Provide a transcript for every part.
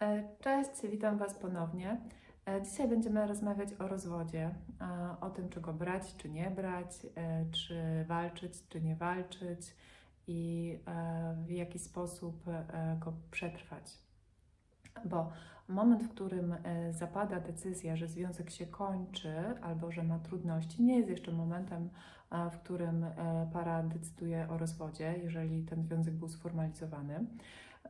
E, Cześć, witam Was ponownie. E, Dzisiaj będziemy rozmawiać o rozwodzie, o tym, czy go brać, czy nie brać, e, czy walczyć, czy nie walczyć i w jaki sposób go przetrwać. Bo moment, w którym zapada decyzja, że związek się kończy albo że ma trudności, nie jest jeszcze momentem, w którym para decyduje o rozwodzie, jeżeli ten związek był sformalizowany.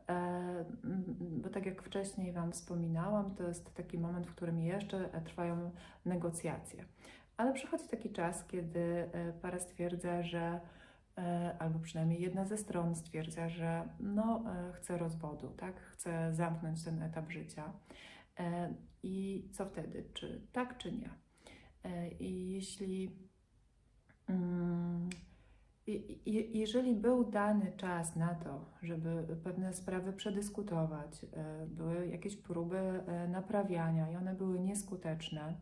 E, Bo tak jak wcześniej Wam wspominałam, to jest taki moment, w którym jeszcze trwają negocjacje. Ale przychodzi taki czas, kiedy e, para stwierdza, że e, albo przynajmniej jedna ze stron stwierdza, że no, chce rozwodu, tak? Chce zamknąć ten etap życia. I co wtedy? Czy tak, czy nie? I jeśli mm, Jeżeli był dany czas na to, żeby pewne sprawy przedyskutować, e, były jakieś próby e, naprawiania i one były nieskuteczne,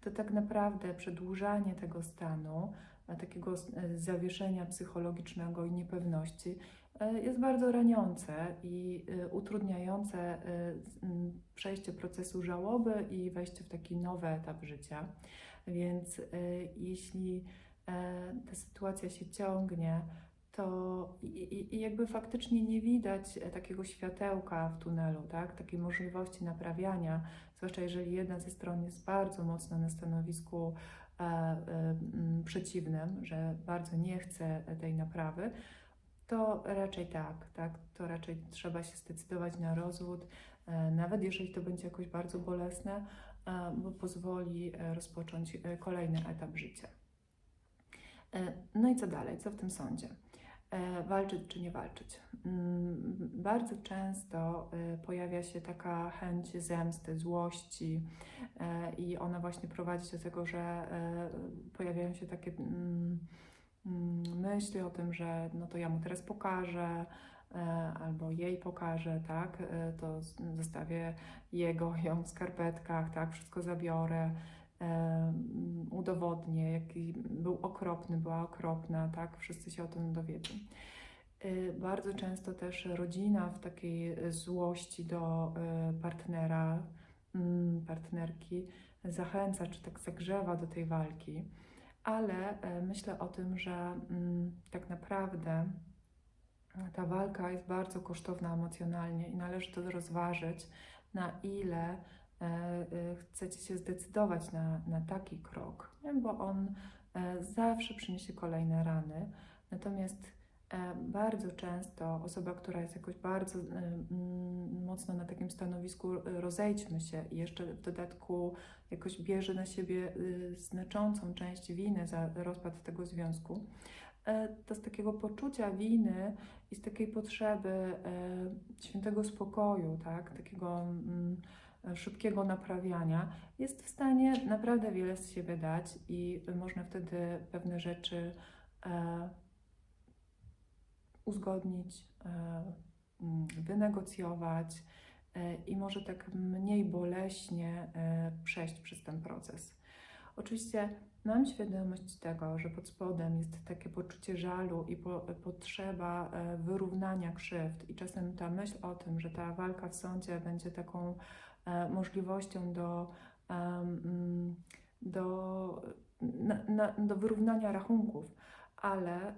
to tak naprawdę przedłużanie tego stanu, e, takiego zawieszenia psychologicznego i niepewności jest bardzo raniące i utrudniające przejście procesu żałoby i wejście w taki nowy etap życia. Więc jeśli ta sytuacja się ciągnie, to i, i, jakby faktycznie nie widać e, takiego światełka w tunelu, tak? takiej możliwości naprawiania, zwłaszcza jeżeli jedna ze stron jest bardzo mocno na stanowisku e, e, przeciwnym, że bardzo nie chce tej naprawy, to raczej tak, tak, to raczej trzeba się zdecydować na rozwód, e, nawet jeżeli to będzie jakoś bardzo bolesne, e, bo pozwoli e, rozpocząć e, kolejny etap życia. E, No i co dalej? Co w tym sądzie? E, Walczyć czy nie walczyć? Mm, Bardzo często e, pojawia się taka chęć zemsty, złości, i ona właśnie prowadzi do tego, że pojawiają się takie mm, mm, myśli o tym, że no to ja mu teraz pokażę, albo jej pokażę, tak? To zostawię jego, ją w skarpetkach, tak? Wszystko zabiorę udowodnię, jaki był okropny, była okropna, tak? Wszyscy się o tym dowiedzą. Y, Bardzo często też rodzina w takiej złości do y, partnera, mm, partnerki zachęca, czy tak zagrzewa do tej walki, ale e, myślę o tym, że mm, tak naprawdę ta walka jest bardzo kosztowna emocjonalnie i należy to rozważyć, na ile chcecie się zdecydować na, na taki krok, bo on e, zawsze przyniesie kolejne rany. Natomiast e, bardzo często osoba, która jest jakoś bardzo e, mocno na takim stanowisku e, rozejdźmy się i jeszcze w dodatku jakoś bierze na siebie e, znaczącą część winy za rozpad tego związku, e, to z takiego poczucia winy i z takiej potrzeby e, świętego spokoju, tak, takiego mm, e, szybkiego naprawiania, jest w stanie naprawdę wiele z siebie dać i można wtedy pewne rzeczy e, uzgodnić, e, mm, wynegocjować e, i może tak mniej boleśnie e, przejść przez ten proces. Oczywiście mam świadomość tego, że pod spodem jest takie poczucie żalu i po, potrzeba e, wyrównania krzywd, i czasem ta myśl o tym, że ta walka w sądzie będzie taką e, możliwością do, mm, do, na, na, do wyrównania rachunków, ale e,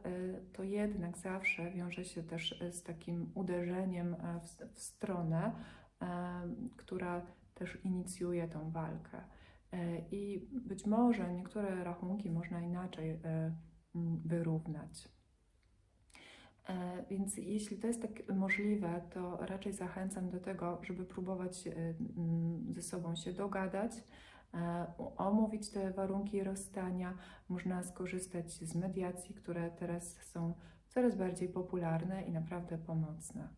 to jednak zawsze wiąże się też z takim uderzeniem w, w stronę, która też inicjuje tą walkę. E, I być może niektóre rachunki można inaczej e, mm, wyrównać. E, Więc jeśli to jest tak możliwe, to raczej zachęcam do tego, żeby próbować mm, ze sobą się dogadać, omówić te warunki rozstania. Można skorzystać z mediacji, które teraz są coraz bardziej popularne i naprawdę pomocne.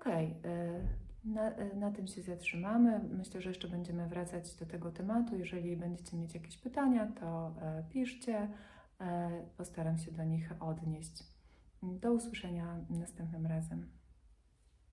Okej, y, na, y, na tym się zatrzymamy. Myślę, że jeszcze będziemy wracać do tego tematu. Jeżeli będziecie mieć jakieś pytania, to e, piszcie. E, Postaram się do nich odnieść. Do usłyszenia następnym razem.